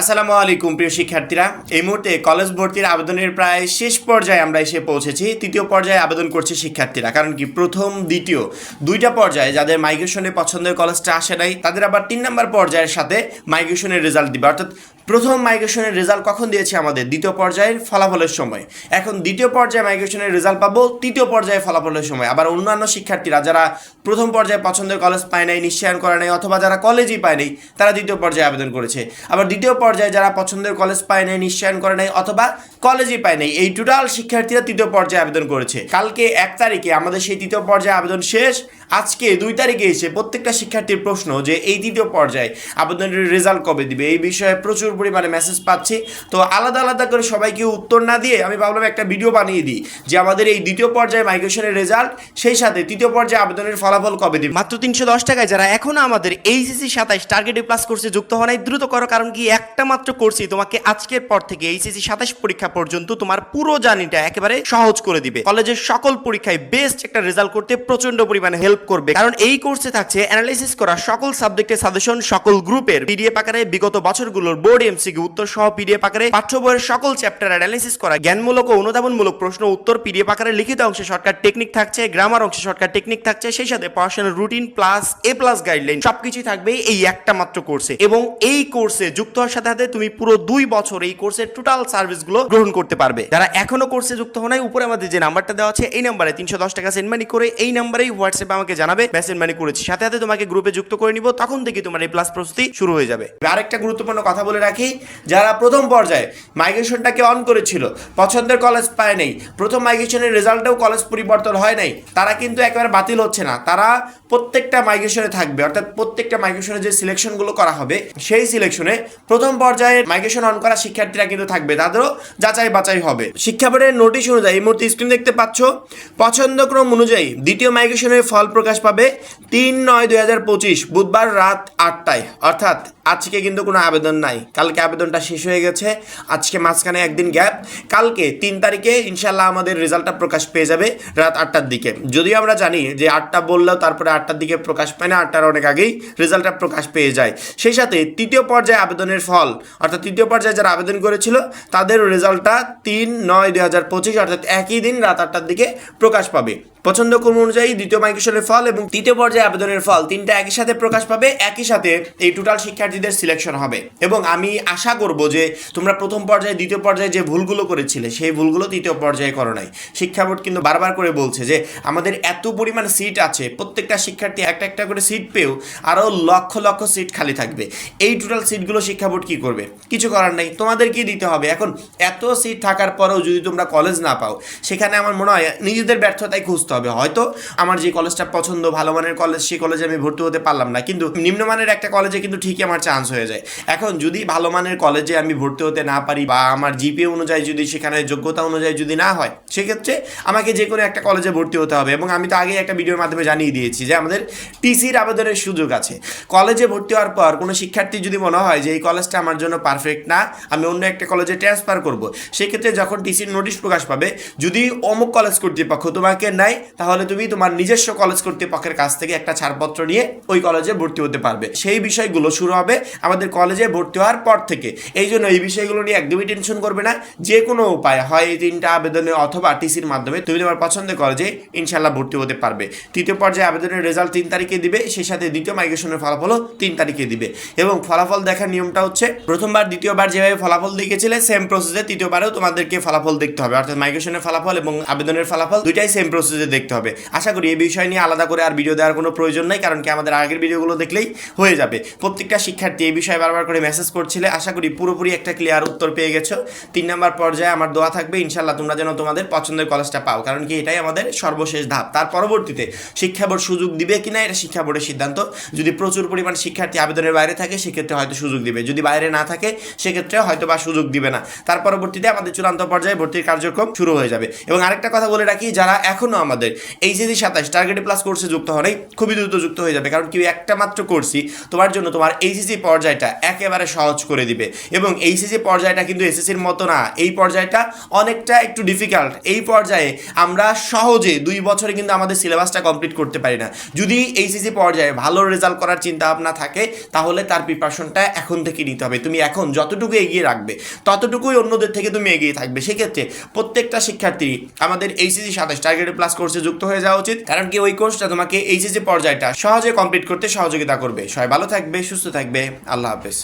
আসসালামু আলাইকুম, প্রিয় শিক্ষার্থীরা। এই মুহূর্তে কলেজ ভর্তির আবেদনের প্রায় শেষ পর্যায়ে আমরা এসে পৌঁছেছি। তৃতীয় পর্যায়ে আবেদন করছে শিক্ষার্থীরা, কারণ কি প্রথম, দ্বিতীয় দুইটা পর্যায়ে যাদের মাইগ্রেশনে পছন্দের কলেজটা আসে নাই, তাদের আবার তিন নম্বর পর্যায়ের সাথে মাইগ্রেশনের রেজাল্ট দিবে। অর্থাৎ প্রথম মাইগ্রেশনের রেজাল্ট কখন দিয়েছে আমাদের? দ্বিতীয় পর্যায়ের ফলাফলের সময়। এখন দ্বিতীয় পর্যায়ে মাইগ্রেশনের রেজাল্ট পাবো, তৃতীয় পর্যায়ে ফলাফলের সময়। আবার অন্যান্য শিক্ষার্থীরা যারা প্রথম পর্যায়ে পছন্দের কলেজ পায় নাই, নিশ্চয়ন করে নাই, অথবা যারা কলেজই পায় নাই, তারা দ্বিতীয় পর্যায়ে আবেদন করেছে। আবার দ্বিতীয় পর্যায়ে যারা পছন্দের কলেজ পায় নাই, নিশ্চয়ন করে নাই অথবা কলেজই পায় নাই, এই টোটাল শিক্ষার্থীরা তৃতীয় পর্যায়ে আবেদন করেছে। কালকে এক তারিখে আমাদের সেই তৃতীয় পর্যায়ে আবেদন শেষ। আজকে দুই তারিখে এসে প্রত্যেকটা শিক্ষার্থীর প্রশ্ন যে এই তৃতীয় পর্যায়ে আবেদনের রেজাল্ট কবে দিবে, এই বিষয়ে প্রচুর পরিমাণে মেসেজ পাচ্ছি। তো আলাদা আলাদা করে সবাইকে উত্তর না দিয়ে আমি ভাবলাম একটা ভিডিও বানিয়ে দিই যে আমাদের এই দ্বিতীয় পর্যায়ে মাইগ্রেশনের রেজাল্ট সেই সাথে তৃতীয় পর্যায়ে আবেদনের ফলাফল কবে দিবে? মাত্র তিনশো দশ টাকায় যারা এখনও আমাদের এইচএসসি সাতাইশ টার্গেটে প্লাস কোর্সে যুক্ত হওয়া নাই, দ্রুত করো, কারণ কি একটা মাত্র কোর্সই তোমাকে আজকের পর থেকে এইচএসসি সাতাশ পরীক্ষা পর্যন্ত তোমার পুরো জার্নিটা একেবারে সহজ করে দিবে। কলেজের সকল পরীক্ষায় বেস্ট একটা রেজাল্ট করতে প্রচণ্ড পরিমাণে হেল্প করবে। কারণ এই কোর্সে থাকছে অ্যানালাইসিস করা সকল সাবজেক্টের সাজেশন সকল গ্রুপের পিডিএফ আকারে, বিগত বছরগুলোর বোর্ড এমসিকিউ উত্তর সহ পিডিএফ আকারে, পাঠ্য বইয়ের সকল চ্যাপ্টার অ্যানালাইসিস করা, জ্ঞানমূলক ও অনুধাবনমূলক প্রশ্ন, উত্তর পিডিএফ আকারে, লিখিত অংশে শর্টকাট টেকনিক থাকছে গ্রামার অংশে শর্টকাট টেকনিক থাকছে, সেই সাথে পড়াশোনার routine plus A plus guideline সবকিছুই থাকবে এই একটা মাত্র কোর্সে এবং এই কোর্সে যুক্ত হওয়ার সাথে সাথে তুমি পুরো দুই বছর এই কোর্সের টোটাল সার্ভিসগুলো গ্রহণ করতে পারবে। যারা এখনও কোর্সে যুক্ত নাই, উপরে আমাদের যে নাম্বারটা দেওয়া আছে, এই নাম্বারে তিনশো দশ টাকা সেন্ড মানি করে এই নাম্বারেই হোয়াটসঅ্যাপে আমাকে জানাবে মেসেজ মানি করেছি। সাথে সাথে তোমাকে গ্রুপে যুক্ত করে নিব, তখন থেকে তোমার এই প্লাস প্রস্তুতি শুরু হয়ে যাবে। আরেকটা গুরুত্বপূর্ণ কথা বলে রাখি, যারা প্রথম পর্যায়ে মাইগ্রেশনটাকে অন করেছিল, পছন্দের কলেজ পায় নাই, প্রথম মাইগ্রেশনের রেজাল্টেও কলেজ পরিবর্তন হয় নাই, তারা কিন্তু একেবারে বাতিল হচ্ছে না। তারা প্রত্যেকটা মাইগ্রেশনে থাকবে, অর্থাৎ প্রত্যেকটা মাইগ্রেশনে যে সিলেকশনগুলো করা হবে, সেই সিলেকশনে প্রথম পর্যায়ে মাইগ্রেশন অন করা শিক্ষার্থীরা কিন্তু থাকবে। তাদেরও যাচাই বাছাই হবে। শিক্ষা বোর্ডের নোটিশ অনুযায়ী এই মুহূর্তে স্ক্রিন দেখতে পাচ্ছ। পছন্দক্রম অনুযায়ী দ্বিতীয় মাইগ্রেশনের ফল প্রকাশ পাবে তিন নয় দুই হাজার পঁচিশ, বুধবার রাত আটটায়। অর্থাৎ আজকে কিন্তু কোনো আবেদন নাই। কালকে আবেদনটা শেষ হয়ে গেছে। আজকে মাঝখানে একদিন গ্যাপ কালকে তিন তারিখে ইনশাল্লাহ আমাদের রেজাল্টটা প্রকাশ পেয়ে যাবে রাত আটটার দিকে। যদিও আমরা জানি যে আটটা বললেও তারপরে আটটার দিকে প্রকাশ পায় না, আটটার অনেক আগেই রেজাল্টটা প্রকাশ পেয়ে যায়। সেই সাথে তৃতীয় পর্যায়ে আবেদনের ফল অর্থাৎ তৃতীয় পর্যায়ে যারা আবেদন করেছিল, তাদের রেজাল্টটা তিন নয় দুই হাজার পঁচিশ, অর্থাৎ একই দিন রাত আটটার দিকে প্রকাশ পাবে। পছন্দ ক্রম অনুযায়ী দ্বিতীয় মাইগ্রেশনের ফল এবং তৃতীয় পর্যায়ে আবেদনের ফল। তিনটা একই সাথে প্রকাশ পাবে, একই সাথে এই টোটাল শিক্ষার্থীদের সিলেকশন হবে। এবং আমি আশা করব যে তোমরা প্রথম পর্যায়ে, দ্বিতীয় পর্যায়ে যে ভুলগুলো করেছিলে, সেই ভুলগুলো তৃতীয় পর্যায়ে করো নাই। শিক্ষা বোর্ড কিন্তু বারবার করে বলছে যে আমাদের এত পরিমাণ সিট আছে, প্রত্যেকটা শিক্ষার্থী একটা একটা করে সিট পেয়েও আরও লক্ষ লক্ষ সিট খালি থাকবে। এই টোটাল সিটগুলো শিক্ষা বোর্ড কী করবে? কিছু করার নেই। তোমাদেরকেই দিতে হবে? এখন এত সিট থাকার পরেও যদি তোমরা কলেজ না পাও, সেখানে আমার মনে হয় নিজেদের ব্যর্থতাই খুঁজতে হবে। হয়তো আমার যে কলেজটা পছন্দ, ভালো মানের কলেজ সেই কলেজে আমি ভর্তি হতে পারলাম না। কিন্তু নিম্নমানের একটা কলেজে কিন্তু ঠিকই আমার চান্স হয়ে যায়। এখন যদি ভালো মানের কলেজে আমি ভর্তি হতে না পারি বা আমার জিপিএ অনুযায়ী যদি সেখানে যোগ্যতা অনুযায়ী যদি না হয়, সেক্ষেত্রে আমাকে যে কোনো একটা কলেজে ভর্তি হতে হবে। এবং আমি তো আগেই একটা ভিডিওর মাধ্যমে জানিয়ে দিয়েছি যে আমাদের টিসির আবেদনের সুযোগ আছে। কলেজে ভর্তি হওয়ার পর কোনো শিক্ষার্থী যদি মনে হয় যে, এই কলেজটা আমার জন্য পারফেক্ট না, আমি অন্য একটা কলেজে ট্রান্সফার করব। সেক্ষেত্রে যখন টিসির নোটিশ প্রকাশ পাবে, যদি অমুক কলেজ কর্তৃপক্ষ তোমাকে নেয় তাহলে তুমি তোমার নিজস্ব কলেজ কর্তৃপক্ষের কাছ থেকে একটা ছাড়পত্র নিয়ে ওই কলেজে ভর্তি হতে পারবে। সেই বিষয়গুলো শুরু হবে আমাদের কলেজে ভর্তি হওয়ার পর থেকে। এই জন্য এই বিষয়গুলো নিয়ে একদমই টেনশন করবে না। যে কোনো উপায়, হয় এই তিনটা আবেদনে অথবা টিসির মাধ্যমে তুমি তোমার পছন্দের কলেজে ইনশাল্লাহ ভর্তি হতে পারবে। তৃতীয় পর্যায়ে আবেদনের রেজাল্ট তিন তারিখে দিবে, সেই সাথে দ্বিতীয় মাইগ্রেশনের ফলাফলও তিন তারিখে দিবে। এবং ফলাফল দেখার নিয়মটা হচ্ছে, প্রথমবার, দ্বিতীয়বার যেভাবে ফলাফল দেখেছিলে সেম প্রসেসে তৃতীয়বারেও তোমাদেরকে ফলাফল দেখতে হবে। অর্থাৎ মাইগ্রেশনের ফলাফল এবং আবেদনের ফলাফল দুইটাই সেম প্রসেসে দেখতে হবে। আশা করি এই বিষয় নিয়ে আলাদা করে আর ভিডিও দেওয়ার কোনো প্রয়োজন নাই, কারণ কি আমাদের আগের ভিডিওগুলো দেখলেই হয়ে যাবে। প্রত্যেকটা শিক্ষার্থী এই বিষয়ে বারবার করে মেসেজ করছিলে। আশা করি পুরোপুরি একটা ক্লিয়ার উত্তর পেয়ে গেছো। তিন নম্বর পর্যায়ে আমার দোয়া থাকবে ইনশাল্লাহ তোমরা যেন তোমাদের পছন্দের কলেজটা পাও, কারণ কি এটাই আমাদের সর্বশেষ ধাপ। তার পরবর্তীতে শিক্ষা বোর্ড সুযোগ দিবে কিনা, এটা শিক্ষা বোর্ডের সিদ্ধান্ত। যদি প্রচুর পরিমাণ শিক্ষার্থী আবেদনের বাইরে থাকে, সেক্ষেত্রে হয়তো সুযোগ দিবে। যদি বাইরে না থাকে, সেক্ষেত্রে হয়তো বা সুযোগ দিবে না। তার পরবর্তীতে আমাদের চূড়ান্ত পর্যায়ে ভর্তির কার্যক্রম শুরু হয়ে যাবে। এবং আরেকটা কথা বলে রাখি, যারা এখনও আমাদের আমাদের। এইচএসি সাতাশ টার্গেটে প্লাস কোর্সে যুক্ত হওয়াই খুবই দ্রুত যুক্ত হয়ে যাবে। কারণ কি একটা মাত্র কোর্সই তোমার জন্য তোমার এইচএসি পর্যায়টা একেবারে সহজ করে দিবে। এবং এইচএসি পর্যায়টা কিন্তু এসএসসির মতো না। এই পর্যায়টা অনেকটা একটু ডিফিকাল্ট এই পর্যায়ে আমরা সহজে দুই বছরে কিন্তু আমাদের সিলেবাসটা কমপ্লিট করতে পারি না। যদি এইচএসসি পর্যায়ে ভালো রেজাল্ট করার চিন্তা ভাবনা থাকে, তাহলে তার প্রিপারেশনটা এখন থেকে নিতে হবে। তুমি এখন যতটুকু এগিয়ে রাখবে, ততটুকুই অন্যদের থেকে তুমি এগিয়ে থাকবে। সেক্ষেত্রে প্রত্যেকটা শিক্ষার্থী আমাদের এইচএসসি সাতাশ টার্গেট প্লাস কোর্সে যুক্ত হয়ে যাওয়া উচিত। কারণ কি ওই কোর্সটা তোমাকে এইচএসি পর্যায়টা সহজে কমপ্লিট করতে সহযোগিতা করবে। সবাই ভালো থাকবে, সুস্থ থাকবে। আল্লাহ হাফেজ।